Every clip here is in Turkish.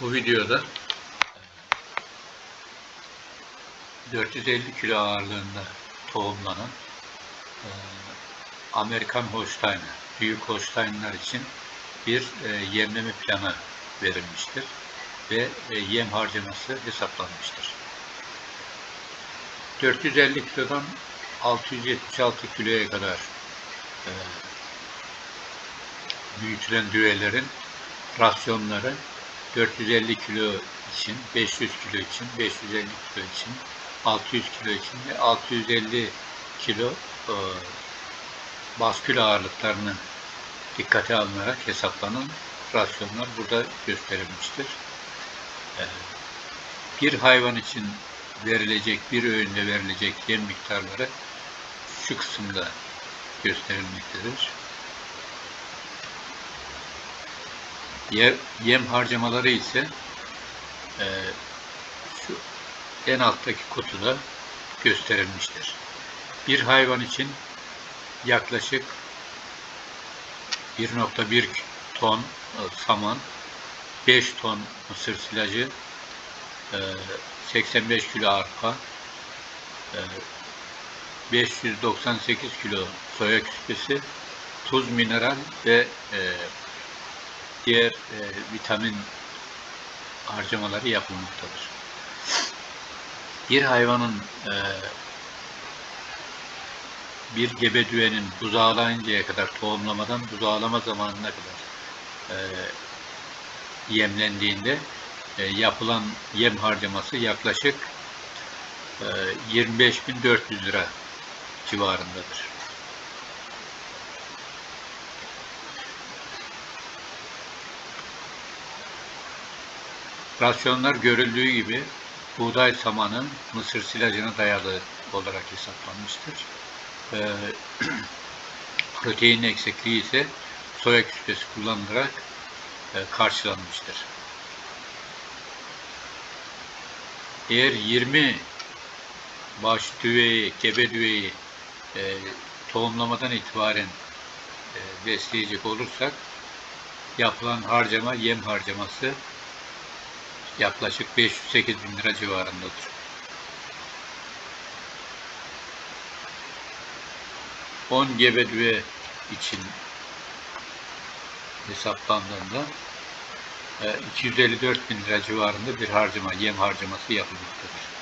Bu videoda 450 kilo ağırlığında tohumlanan e, Amerikan Holsteiner, büyük Holstein'lar için bir e, yemleme planı verilmiştir ve e, yem harcaması hesaplanmıştır. 450 kilodan 676 kiloya kadar e, büyütülen düğelerin rasyonları 450 kilo için, 500 kilo için, 550 kilo için, 600 kilo için ve 650 kilo e, baskül ağırlıklarının dikkate alınarak hesaplanan rasyonlar burada gösterilmiştir. E, bir hayvan için verilecek, bir öğünde verilecek yem miktarları şu kısımda gösterilmektedir. Yem harcamaları ise e, şu en alttaki kutuda gösterilmiştir. Bir hayvan için yaklaşık 1.1 ton e, saman, 5 ton mısır silajı, e, 85 kilo arpa, e, 598 kilo soya küspesi, tuz, mineral ve e, diğer e, vitamin harcamaları yapılmaktadır. Bir hayvanın e, bir gebe düvenin buzağlayıncaya kadar tohumlamadan buzağlama zamanına kadar e, yemlendiğinde e, yapılan yem harcaması yaklaşık e, 25.400 lira civarındadır. Rasyonlar görüldüğü gibi buğday samanı mısır silajına dayalı olarak hesaplanmıştır. Ee, protein eksikliği ise soya küspesi kullanılarak e, karşılanmıştır. Eğer 20 baş düveyi, gebe düveyi e, tohumlamadan itibaren e, besleyecek olursak yapılan harcama, yem harcaması yaklaşık 508 bin lira civarındadır. On gebe düve için hesaplandığında e, 254 bin lira civarında bir harcama, yem harcaması yapılmaktadır.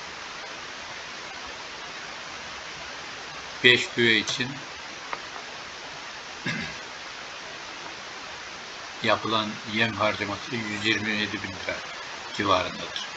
5 düve için yapılan yem harcaması 127 bin lira civarındadır.